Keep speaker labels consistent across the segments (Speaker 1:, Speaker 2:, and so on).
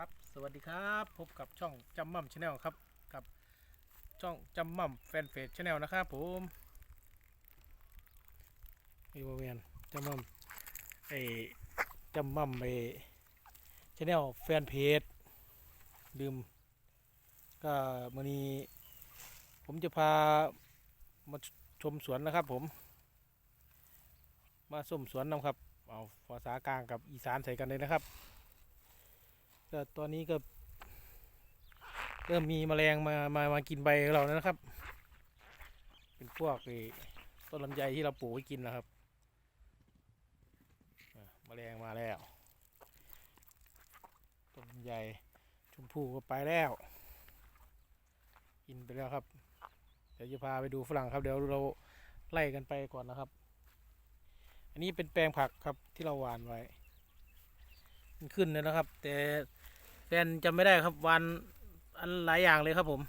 Speaker 1: ครับ สวัสดีครับ พบกับช่องจำมั่มชาแนลครับ กับช่องจำมั่มแฟนเพจชาแนลนะครับผมมีบริเวณจำมั่มไอจำมั่มไอชาแนลแฟนเพจลืมก็มื่อนี้ผมจะพามาชมสวนนะครับผม มาส้มสวนนำครับเอาภาษากลางกับอีสานใส่กันเลยนะครับ ก็ตอนนี้ก็ เริ่มมีแมลงมามามากินใบของเราแล้วนะครับ เป็นพวกต้นลำไยที่เราปลูกไว้กินนะครับแมลงมาแล้วต้นลำไยชมพูก็ไปแล้วกินไปแล้วครับ เดี๋ยวจะพาไปดูฝรั่งครับ เดี๋ยวเราไล่กันไปก่อนนะครับ อันนี้เป็นแปลงผักครับที่เราหว่านไว้ มันขึ้นแล้วนะครับ แต่ แฟนจำไม่ได้ครับวานอันหลายอย่างเลยครับผม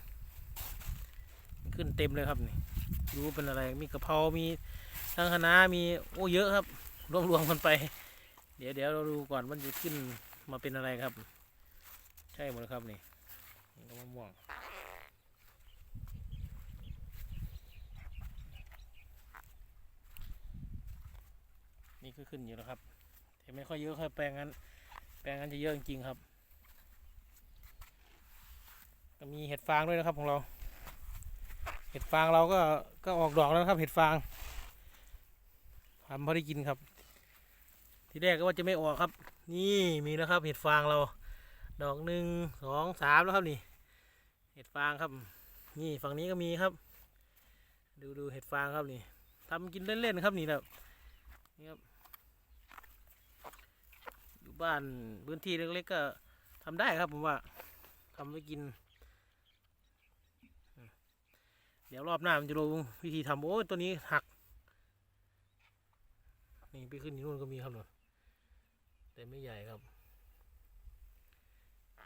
Speaker 1: ขึ้นเต็มเลยครับนี่รู้เป็นอะไรมีกะเพรามีทั้งคะน้ามีโอ้เยอะครับรวมๆกันไป เดี๋ยวเดี๋ยวเราดูก่อนมันจะขึ้นมาเป็นอะไรครับ ใช่หมดแล้วครับนี่นี่ก็มะม่วงนี่ก็ขึ้นอยู่แล้วครับแต่ไม่ค่อยเยอะครับแปลงนั้น แปลงนั้นจะเยอะจริงๆครับ ก็มีเห็ดฟางด้วยนะครับของเรา เห็ดฟางเราก็ก็ออกดอกแล้วครับ เห็ดฟางทำพอได้กินครับ ทีแรกก็ว่าจะไม่ออกครับ นี่มีแล้วครับ เห็ดฟางเรา ดอกหนึ่งสองสามแล้วครับนี่ เห็ดฟางครับ นี่ฝั่งนี้ก็มีครับ ดูดูเห็ดฟางครับนี่ทำกินเล่นๆครับนี่แบบนี่ครับอยู่บ้านพื้นที่เล็กๆก็ทำได้ครับผมว่าทำไว้กิน เดี๋ยวรอบหน้ามันจะลงวิธีทำโอ้ตัวนี้หัก นี่ไปขึ้นที่นู่นก็มีครับหนูแต่ไม่ใหญ่ครับ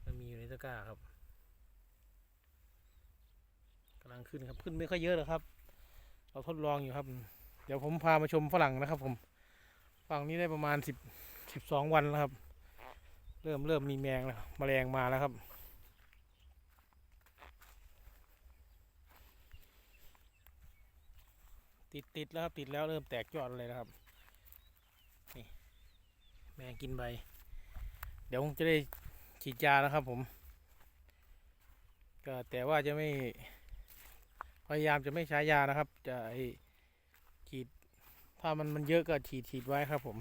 Speaker 1: มันมีอยู่ในตะกร้าครับกำลังขึ้นครับขึ้นไม่ค่อยเยอะหรอกครับ เราทดลองอยู่ครับ เดี๋ยวผมพามาชมฝรั่งนะครับ ผมฝั่งนี้ได้ประมาณสิบสิบสองวันแล้วครับ เริ่มเริ่มมีแมงแล้วแมลงมาแล้วครับ ติดติดแล้วครับติดแล้วเริ่มแตกยอดเลยนะครับ นี่แมงกินใบ เดี๋ยวผมจะได้ฉีดยาแล้วครับ ผม ก็แต่ว่าจะไม่ พยายามจะไม่ใช้ยานะครับ จะฉีด ถ้ามันมันเยอะก็ฉีดฉีดไว้ครับ ผม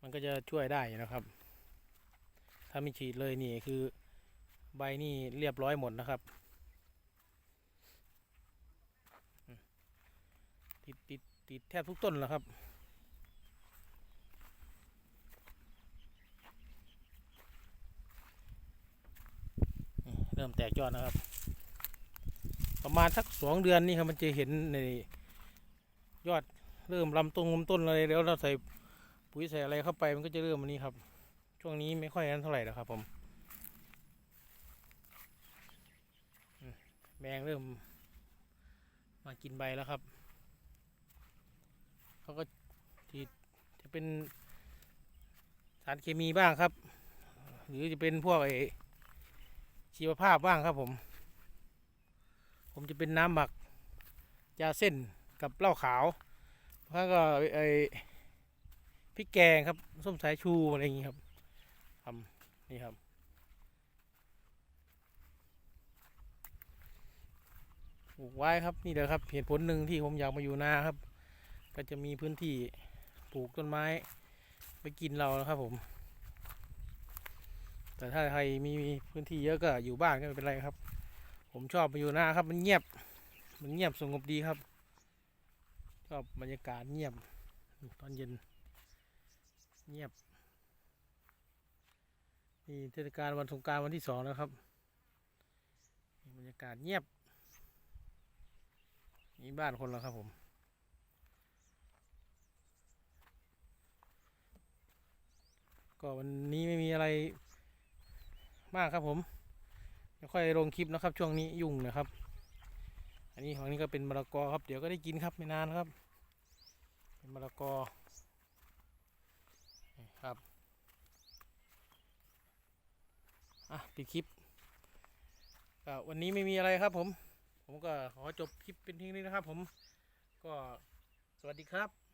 Speaker 1: มันก็จะช่วยได้นะครับ ถ้าไม่ฉีดเลยนี่คือใบนี่เรียบร้อยหมดนะครับ ติดติดติดแทบทุกต้นแล้วครับ เริ่มแตกยอดนะครับ ประมาณสักสองเดือนนี่ครับมันจะเห็นในยอดเริ่มลำต้นลำต้นอะไรแล้วเราใส่ปุ๋ยใส่อะไรเข้าไปมันก็จะเริ่มอันนี้ครับ ช่วงนี้ไม่ค่อยนั้นเท่าไหร่แล้วครับ ผมอืมแมงเริ่มมากินใบแล้วครับ เขาก็ที่จะเป็นสารเคมีบ้างครับ หรือจะเป็นพวกไอชีวภาพบ้างครับผม ผมจะเป็นน้ำหมักยาเส้นกับเหล้าขาวแล้วก็ไอพริกแกงครับส้มสายชูอะไรอย่างนี้ครับทำนี่ครับปลูกไว้ครับนี่เดี๋ยวครับเหตุผลหนึ่งที่ผมอยากมาอยู่นาครับ ก็จะมีพื้นที่ปลูกต้นไม้ไปกินเรานะครับผม แต่ถ้าใครมีพื้นที่เยอะก็อยู่บ้านก็ไม่เป็นไรครับ ผมชอบมาอยู่น้าครับ มันเงียบ มันเงียบสงบดีครับ ชอบบรรยากาศเงียบตอนเย็น เงียบนี่เทศกาลวันสงการวันที่สองแล้วครับบรรยากาศเงียบนี่บ้านคนแล้วครับผม ก็วันนี้ไม่มีอะไรมากครับผมจะค่อยลงคลิปนะครับ ช่วงนี้ยุ่งนะครับ อันนี้ของนี้ก็เป็นมะละกอครับ เดี๋ยวก็ได้กินครับไม่นานครับ เป็นมะละกอครับอะปิดคลิปก็วันนี้ไม่มีอะไรครับผม ผมก็ขอจบคลิปเป็นที่นี้นะครับผมก็สวัสดีครับ